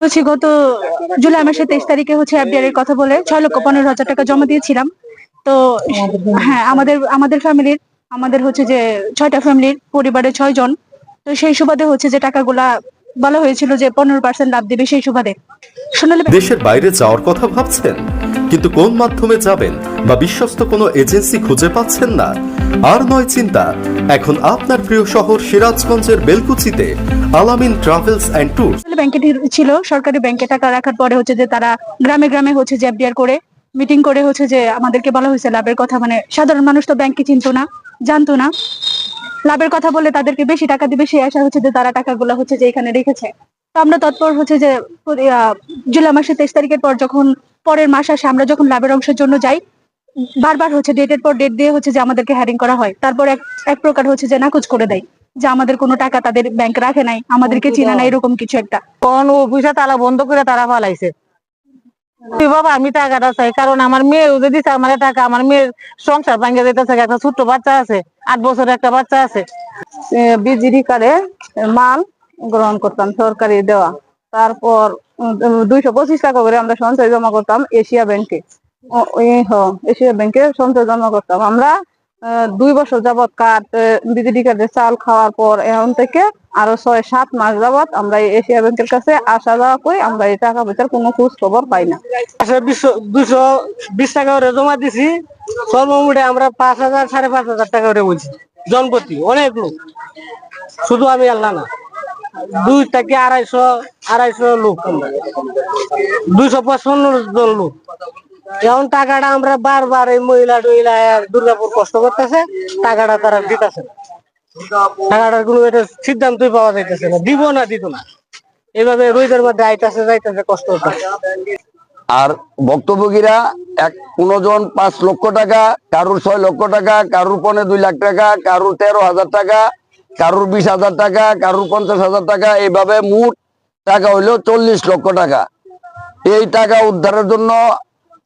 হচ্ছে গত জুলাই মাসের তেইশ তারিখে হচ্ছে এফডিআর এর কথা বলে ছয় লক্ষ পনেরো হাজার টাকা জমা দিয়েছিলাম। তো হ্যাঁ আমাদের আমাদের ফ্যামিলির আমাদের হচ্ছে যে ছয়টা ফ্যামিলির পরিবারে ছয় জন। তো সেই সুবাদে হচ্ছে যে টাকাগুলা বলা হয়েছিল যে পনেরো পার্সেন্ট লাভ দেবে সেই সুবাদে। সোনালী দেশের বাইরে যাওয়ার কথা ভাবছেন? কিন্তু কোন মাধ্যমে যাবেন বা বিশ্বস্ত কোনো এজেন্সি খুঁজে পাচ্ছেন না? আর নয় চিন্তা, এখন আপনার প্রিয় শহর সিরাজগঞ্জের বেলকুচিতে আলামিন ট্রাভেলস অ্যান্ড ট্যুর সোনালী ব্যাংকে ছিল, সরকারি ব্যাংকে টাকা রাখার পরে হচ্ছে যে তারা গ্রামে গ্রামে হচ্ছে যে এফডিআর করে মিটিং করে হচ্ছে যে আমাদেরকে বলা হয়েছে লাভের কথা। মানে সাধারণ মানুষ তো ব্যাংকে চিনতো না, জানতো না। লাভের কথা বলে তাদেরকে বেশি টাকা দিবে, সেই আশা হচ্ছে যে তারা টাকাগুলো হচ্ছে যে এখানে রেখেছে। তো আমরা তৎপর হচ্ছে যে জুলাই মাসের তেইশ তারিখের পর যখন পরের মাস আসে আমরা যখন লাভের অংশের জন্য যাই বারবার হচ্ছে ডেটের পর ডেট দিয়ে হচ্ছে যে আমাদেরকে হ্যারিং করা হয়। তারপর এক এক প্রকার হচ্ছে যে নাকচ করে দেয় যে আমাদের কোনো টাকা তাদের ব্যাংক রাখে নাই আমাদেরকে চিনে না এরকম কিছু একটা। কোন অফিসে তালা বন্ধ করে তারা ফালাইছে। বাবা আমি টাকাটা চাই কারণ আমার মেয়ে যদি দিছে আমার টাকা আমার মেয়ের সংসার ভাঙ্গে যেতেছে একটা ছোট্ট বাচ্চা আছে আট বছরের একটা বাচ্চা আছে। বিজিডি কার্ডে মাল গ্রহণ করতাম সরকারি দেওয়া। তারপর দুইশো পঁচিশ টাকা করে আমরা সঞ্চয় জমা করতাম এশিয়া ব্যাংকে। এশিয়া ব্যাংকে সঞ্চয় জমা করতাম। আমরা দুই বছর যাবত কার্ড বিজিডি কার্ডের চাল খাওয়ার পর এখন থেকে আরও ছয়, সাত মাস যাবত আমরা এশিয়া ব্যাংকের কাছে আসা যাওয়া করি। আমরা এই টাকা পয়সার কোনো খোঁজ খবর পাই না। দুশো বিশ টাকা করে জমা দিছি। সর্বমোটে আমরা পাঁচ হাজার, সাড়ে পাঁচ হাজার টাকা করে বলছি। জনপ্রতি, অনেক লোক। শুধু আমি আল্লাহ না। দুই থেকে আড়াইশো আড়াইশো লোক। দুইশো পঁচপন্ন জন লোক। এখন টাকাটা আমরা বারবার এই মহিলা টহিলা দুর্গাপুর কষ্ট করতেছে, টাকাটা তারা দিতেছে। টাকাটার কোনো একটা সিদ্ধান্তই পাওয়া যাইতেছে না, দিব না দিত না। এইভাবে রোহিতের মধ্যে আইতাছে, যাইতেছে, কষ্ট হচ্ছে আর বক্তব্যগীরা এক কোনো জন পাঁচ লক্ষ টাকা, কারুর ছয় লক্ষ টাকা, কারুর পনে দুই লাখ টাকা, কারুর তেরো হাজার টাকা, কারুর বিশ হাজার টাকা, কারুর পঞ্চাশ হাজার টাকা, এইভাবে মোট টাকা হইল চল্লিশ লক্ষ টাকা। এই টাকা উদ্ধারের জন্য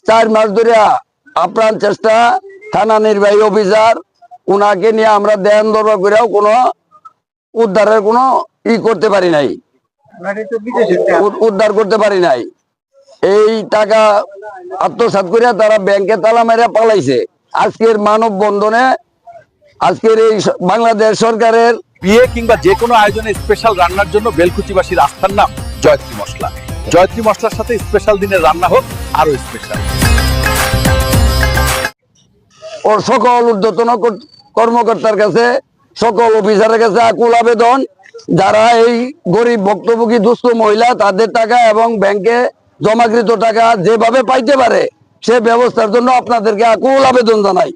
চার মাস ধরে আপ্রাণ চেষ্টা, থানা নির্বাহী অফিসার, উনাকে নিয়ে আমরা দেন দরবার করেও কোনো উদ্ধারের কোনো ই করতে পারি নাই। উদ- উদ্ধার করতে পারি নাই। এই টাকা আত্মসাৎ করে তারা ব্যাংকে তালা মেরে পালাইছে। আজকের মানব বন্ধনে আজকের এই বাংলাদেশ সরকারের বিয়ে কিংবা যে কোনো আয়োজনে স্পেশাল রান্নার জন্য বেলকুচিবাসীর আস্থার নাম জয়ত্রী মশলা। জয়ত্রী মশলার সাথে স্পেশাল দিনের রান্না হোক আরও স্পেশাল ওর সকল কর- কর্মকর্তার কাছে, সকল অফিসারের কাছে আকুল আবেদন। যারা এই গরিব ভক্তভোগী দুস্থ মহিলা, তাদের টাকা এবং ব্যাংকে জমাকৃত টাকা যেভাবে পাইতে পারে, সে ব্যবস্থার জন্য আপনাদেরকে আকুল আবেদন জানাই।